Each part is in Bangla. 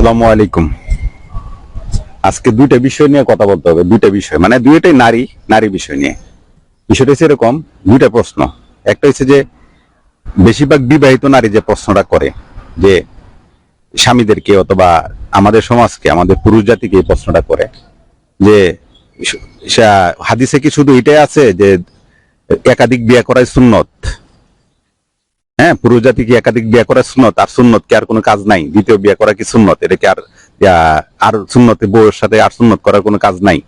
আসসালামু আলাইকুম। আজকে দুইটা বিষয় নিয়ে কথা বলতে হবে, দুইটা বিষয়। মানে দুইটাই নারী নারী বিষয় নিয়ে। বিষয়টা হচ্ছে এরকম, দুইটা প্রশ্ন। একটা হচ্ছে যে, বেশিরভাগ বিবাহিত নারী যে প্রশ্নটা করে, যে স্বামীদেরকে অথবা আমাদের সমাজকে, আমাদের পুরুষ জাতিকে এই প্রশ্নটা করে, যে হাদিসে কি শুধু এটাই আছে যে একাধিক বিয়ে করাই সুন্নত? হ্যাঁ পুরুষ জাতি কি একাধিক বিয়ে করা সুন্নত? আর সুন্নত কি আর কোনো কাজ নাই? দ্বিতীয় বিয়ে করা কি সুন্নত? এটা কি আর আর সুন্নতে বউয়ের সাথে আর সুন্নত করার কোনো কাজ নাই?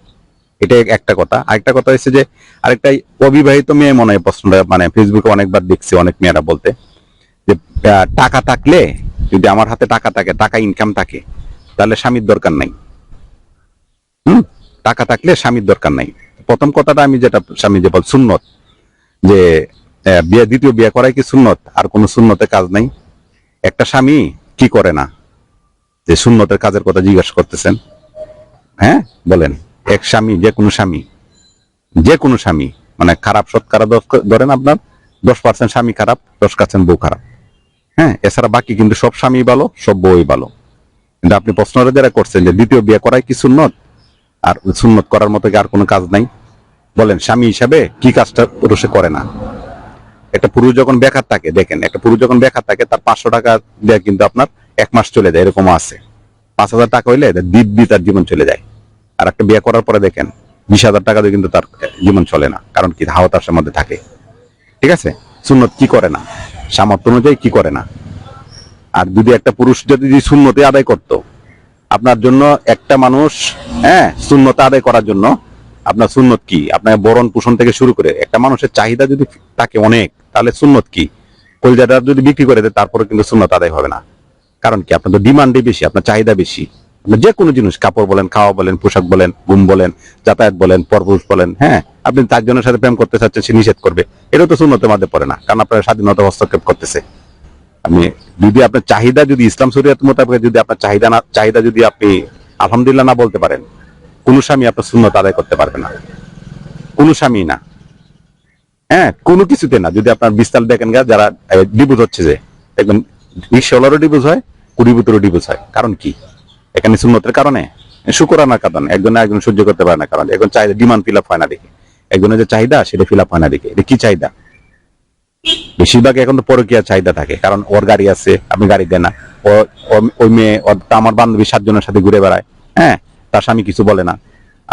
এটা একটা কথা। আরেকটা কথা হচ্ছে যে, আরেকটা অবিবাহিত মেয়ে মনে হয় প্রশ্নটা মানে ফেসবুকে অনেকবার দেখছি অনেক মেয়েরা বলতে যে টাকা থাকলে, যদি আমার হাতে টাকা থাকে, টাকা ইনকাম থাকে, তাহলে স্বামীর দরকার নাই। হুম? টাকা থাকলে স্বামীর দরকার নাই। প্রথম কথাটা আমি যেটা, স্বামী যে বল, সুন্নত। যে বিয়ে দ্বিতীয় বিয়ে করাই কি সুন্নত? আর কোনো সুন্নতে কাজ নাই। একটা স্বামী কি করে না? যে সুন্নতের কাজের কথা জিজ্ঞাসা করতেছেন। হ্যাঁ? বলেন। এক স্বামী, যে কোনো স্বামী। যে কোনো স্বামী। মানে খারাপ সৎকারা ধরেন আপনার, দশ পার্সেন্ট স্বামী খারাপ, দশ পার্সেন্ট বউ খারাপ। হ্যাঁ? এছাড়া বাকি কিন্তু সব স্বামী ভালো, সব বউই ভালো। কিন্তু আপনি প্রশ্নটা যারা করছেন যে দ্বিতীয় বিয়ে করাই কি সুন্নত? আর সুন্নত করার মতো কি আর কোনো কাজ নাই? বলেন, স্বামী হিসাবে কি কাজটা পুরুষে করে না? একটা পুরুষ যখন বেকার থাকে, দেখেন, একটা পুরুষ যখন বেকার থাকে, তার পাঁচশো টাকা দেয় কিন্তু আপনার এক মাস চলে যায় এরকম আছে। পাঁচ হাজার টাকা হইলে দিব্যি তার জীবন চলে যায়। আর একটা বিয়ে করার পরে দেখেন, বিশ হাজার টাকা দিয়ে কিন্তু তার জীবন চলে না, কারণ কি? হাওয়া তার মধ্যে থাকে। ঠিক আছে? সুন্নত কি করে না? সামর্থ্য অনুযায়ী কি করে না? আর যদি একটা পুরুষ যদি শূন্যতে আদায় করত, আপনার জন্য একটা মানুষ হ্যাঁ শূন্যতে আদায় করার জন্য আপনার সুন্নত কি? আপনার বরণ পোষণ থেকে শুরু করে একটা মানুষের চাহিদা যদি থাকে অনেক তাহলে সুন্নত কি? কলজাটা যদি বিক্রি করে দেয় তারপরে কিন্তু সুন্নত আদায় হবে না। কারণ কি? আপনার তো ডিমান্ডই বেশি, আপনার চাহিদা বেশি। যে কোনো জিনিস, কাপড় বলেন, খাওয়া বলেন, পোশাক বলেন, ঘুম বলেন, যাতায়াত বলেন, পরপুরুষ বলেন হ্যাঁ? আপনি চারজনের সাথে প্রেম করতে চাচ্ছেন, সে নিষেধ করবে। এটাও তো সুন্নতের মধ্যে পড়ে না, কারণ আপনার স্বাধীনতা হস্তক্ষেপ করতেছে। আপনি যদি আপনার চাহিদা যদি ইসলাম শরীয়ত মোতাবেক যদি আপনার চাহিদা না, চাহিদা যদি আপনি আলহামদুলিল্লাহ না বলতে পারেন, কোন স্বামী আপনার শূন্যতা আদায় করতে পারবে না। কোন স্বামী না। হ্যাঁ কোনো কিছুতে না। যদি আপনার বিস্তার দেখেন গা, যারা ডিভোর্স হচ্ছে যে, দেখবেন রিক্সাওয়ালারও ডিভোর্স হয় কুড়িভূতেরও ডিভোর্স হয়। কারণ কি? এখানে শূন্যতের কারণে। শুকরানার কারণে একজন একজন সহ্য করতে পারে না, কারণ এখন চাহিদা ডিমান্ড ফিল আপ হয় না দেখে। একজনের যে চাহিদা, সেটা ফিল আপ হয় না দেখে। এটা কি চাহিদা? বেশিরভাগ এখন তো পরকীয়া চাহিদা থাকে। কারণ ওর গাড়ি আছে, আপনি গাড়ি দেন না। ওই মেয়ে আমার বান্ধবী সাতজনের সাথে ঘুরে বেড়ায়। হ্যাঁ তার স্বামী কিছু বলে না।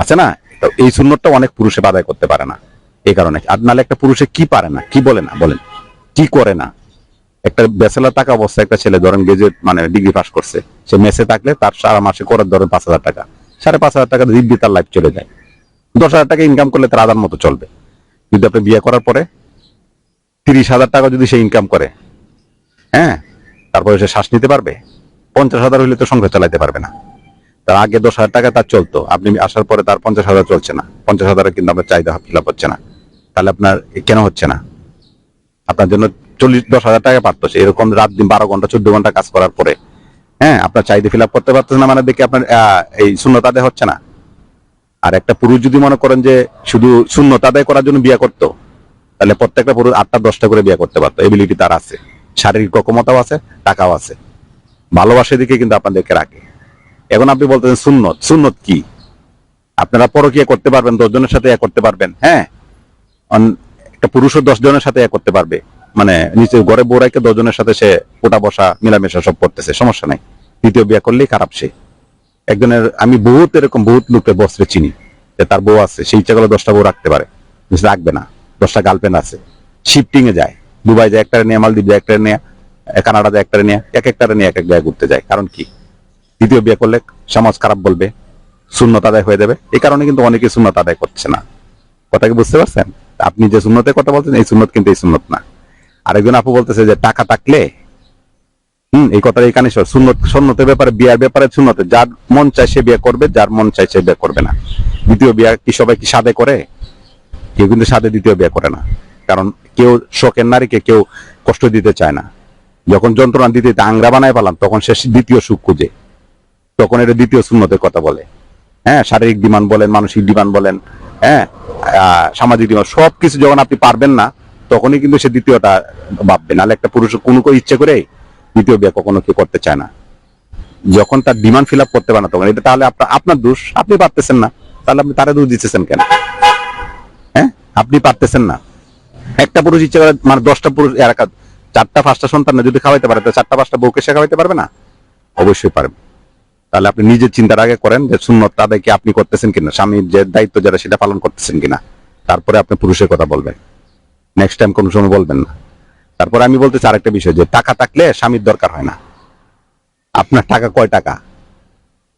আছে না? তো এই শূন্যটা অনেক পুরুষে বাধাই করতে পারে না। এই কারণে। আর নাহলে একটা পুরুষে কি পারে না? কি বলে না? বলেন। কি করে না? একটা ব্যাচেলার টাকা অবস্থা একটা ছেলে ধরেন গ্রাজুয়েট মানে ডিগ্রি পাস করছে। সে মেসে থাকলে তার সারা মাসে করে ধরেন পাঁচ হাজার টাকা। সাড়ে পাঁচ হাজার টাকা দিব্যি তার লাইফ চলে যায়। দশ হাজার টাকা ইনকাম করলে তার আদার মতো চলবে। যদি আপনি বিয়ে করার পরে তিরিশ হাজার টাকা যদি সে ইনকাম করে হ্যাঁ? তারপরে সে শ্বাস নিতে পারবে? পঞ্চাশ হাজার হইলে তো সংসার চালাইতে পারবে না। তার আগে দশ হাজার টাকা তার চলতো। আপনি আসার পরে তার পঞ্চাশ হাজার চলছে না। পঞ্চাশ হাজারে কিন্তু আপনার চাহিদা ফিল আপ হচ্ছে না। তাহলে আপনার কেন হচ্ছে না? আপনার জন্য চল্লিশ, দশ হাজার টাকা পারতো এরকম রাত দিন বারো ঘণ্টা, চোদ্দ ঘণ্টা কাজ করার পরে। হ্যাঁ আপনার চাহিদা ফিল আপ করতে পারতেছে না মানে দেখে আপনার এই শূন্যতা আদায় হচ্ছে না। আর একটা পুরুষ যদি মনে করেন যে শুধু শূন্যতা আদায় করার জন্য বিয়ে করতো, তাহলে প্রত্যেকটা পুরুষ আটটা, দশটা করে বিয়ে করতে পারতো। এবিলিটি তার আছে। শারীরিক ক্ষমতাও আছে, টাকাও আছে। ভালোবাসা দিকে কিন্তু আপনাদেরকে রাখে। এখন আপনি বলতেছেন সুন্নত সুন্নত কি? আপনারা পরকিয়া করতে পারবেন দশ জনের সাথে করতে পারবেন। হ্যাঁ একটা পুরুষও দশ জনের সাথে এক করতে পারবে। মানে নিচে ঘরে বউরাইকে দশ জনের সাথে সে ওটা বসা, মেলামেশা সব করতেছে, সমস্যা নাই। দ্বিতীয় বিয়ে করলেই খারাপ সে। একজনের, আমি বহুত এরকম বহুত লোকের বস্ত্রে চিনি, যে তার বউ আছে সেই ইচ্ছা করলে দশটা বউ রাখতে পারে। রাখবে না, দশটা গার্লফ্রেন্ড আছে। শিফটিং এ যায়, দুবাই যায়, একটা নিয়ে, মালদ্বীপ যায়, একটা নিয়ে কানাডা যায়, একটা নিয়ে, এক একটা নিয়ে, এক এক জায়গায় ঘুরতে যায়। কারণ কি? দ্বিতীয় বিয়ে করলে সমাজ খারাপ বলবে শূন্যতা আদায় হয়ে যাবে। এই কারণে কিন্তু অনেকে শূন্যতা আদায় করছে না। কথা কি বুঝতে পারছেন? আপনি যে শূন্যতের কথা বলছেন, এই শূন্যত কিন্তু এই শূন্যত না। আরেকজন আপু বলতেছে যে টাকা থাকলে, হম, এই কথাটা এখানে শূন্যত শূন্যতের ব্যাপারে, বিয়ার ব্যাপারে শূন্যতে যার মন চায় সে বিয়ে করবে, যার মন চায় সে বিয়ে করবে না। দ্বিতীয় বিয়ে কি সবাই কি সাদে করে? কেউ কিন্তু সাদে দ্বিতীয় বিয়ে করে না। কারণ কেউ শখের নারীকে কেউ কষ্ট দিতে চায় না। যখন যন্ত্রণা দিতে আংরা বানায় পেলাম তখন সে দ্বিতীয় সুখ খুঁজে। তখন এটা দ্বিতীয় শূন্যতের কথা বলে। হ্যাঁ শারীরিক ডিমান্ড বলেন, মানসিক ডিমান্ড বলেন হ্যাঁ সামাজিক ডিমান্ড সবকিছু যখন আপনি পারবেন না, তখনই কিন্তু সে দ্বিতীয়টা ভাববে। নাহলে একটা পুরুষ কোনো কেউ ইচ্ছে করে দ্বিতীয় বিয়ে কখনো কেউ করতে চায় না। যখন তার ডিমান্ড ফিল আপ করতে পারে না, তখন এটা তাহলে আপনার আপনার দোষ, আপনি পারতেছেন না। তাহলে আপনি তারা দোষ দিতেছেন কেন? হ্যাঁ? আপনি পারতেছেন না। একটা পুরুষ ইচ্ছে করে মানে দশটা পুরুষ এলাকা চারটা, পাঁচটা সন্তান না, যদি খাওয়াইতে পারে, তো চারটা, পাঁচটা বউকে সে খাওয়াইতে পারবে না? অবশ্যই পারবে। তাহলে আপনি নিজের চিন্তার আগে করেন যে সুন্নত তাদের কি আপনি করতেছেন কিনা? স্বামীর যে দায়িত্ব যারা, সেটা পালন করতেছেন কিনা? তারপরে আপনি পুরুষের কথা বলবেন। নেক্সট টাইম কোনো সময় বলবেন না। তারপরে আমি বলতে চাই আরেকটা বিষয় যে, টাকা থাকলে স্বামীর দরকার হয় না। আপনার টাকা কয় টাকা?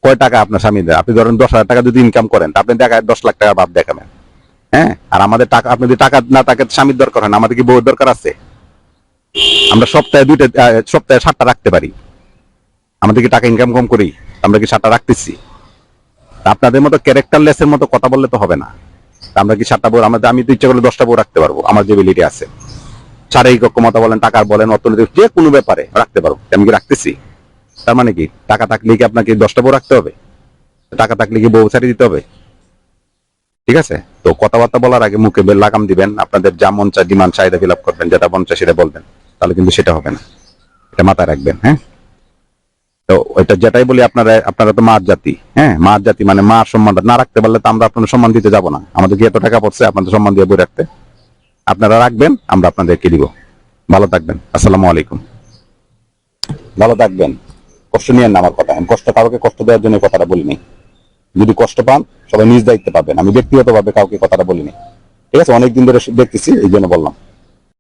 কয় টাকা আপনার স্বামীদের আপনি ধরেন দশ হাজার টাকা যদি ইনকাম করেন আপনি দেখায় দশ লাখ টাকা বাদ দেখাবেন হ্যাঁ? আর আমাদের টাকা, আপনি যদি টাকা না থাকে স্বামীর দরকার হয় না। আমাদের কি বউয়ের দরকার আছে? আমরা সপ্তাহে দুইটা সপ্তাহে সাতটা রাখতে পারি। আমাদের কি টাকা ইনকাম কম করি? আমরা কি সাতটা রাখতেছি? আপনাদের মতো ক্যারেক্টারলেসের মতো কথা বললে তো হবে না। আমরা কি সাতটা বউ, আমাদের আমি তো ইচ্ছা করলে দশটা বউ রাখতে পারব, আমার যে বিলিটি আছে। শারীরিক ক্ষমতা বলেন টাকার বলেন, অর্থনৈতিক যে কোনো ব্যাপারে রাখতে পারব। আমি কি রাখতেছি? তার মানে কি? টাকা থাকলে কি আপনাকে দশটা বউ রাখতে হবে? টাকা থাকলে কি বউ ছাড়িয়ে দিতে হবে? ঠিক আছে? তো কথাবার্তা বলার আগে মুখে লাগাম দিবেন, আপনাদের যা মন চায়, ডিমান্ড চাহিদা ফিল করবেন, যেটা মন চায় সেটা বলবেন, তাহলে কিন্তু সেটা হবে না। এটা মাথায় রাখবেন হ্যাঁ? তো ওইটা যেটাই বলি, আপনারা আপনারা তো মার জাতি হ্যাঁ? মার জাতি মানে মার সম্মানটা না রাখতে পারলে তো আমরা আপনাদের সম্মান দিতে যাব না। আমাদের কি এত টাকা পড়ছে, আপনাদের সম্মান দিয়ে বই রাখতে। আপনারা রাখবেন, আমরা আপনাদেরকে দিব। ভালো থাকবেন। আসসালামু আলাইকুম। ভালো থাকবেন। কষ্ট নিয়ে না আমার কথা। আমি কষ্ট কাউকে কষ্ট দেওয়ার জন্য কথাটা বলিনি। যদি কষ্ট পান, সবাই নিজ দায়িত্বে পাবেন। আমি ব্যক্তিগতভাবে কাউকে কথাটা বলিনি। ঠিক আছে? অনেকদিন ধরে দেখতেছি, এই জন্য বললাম।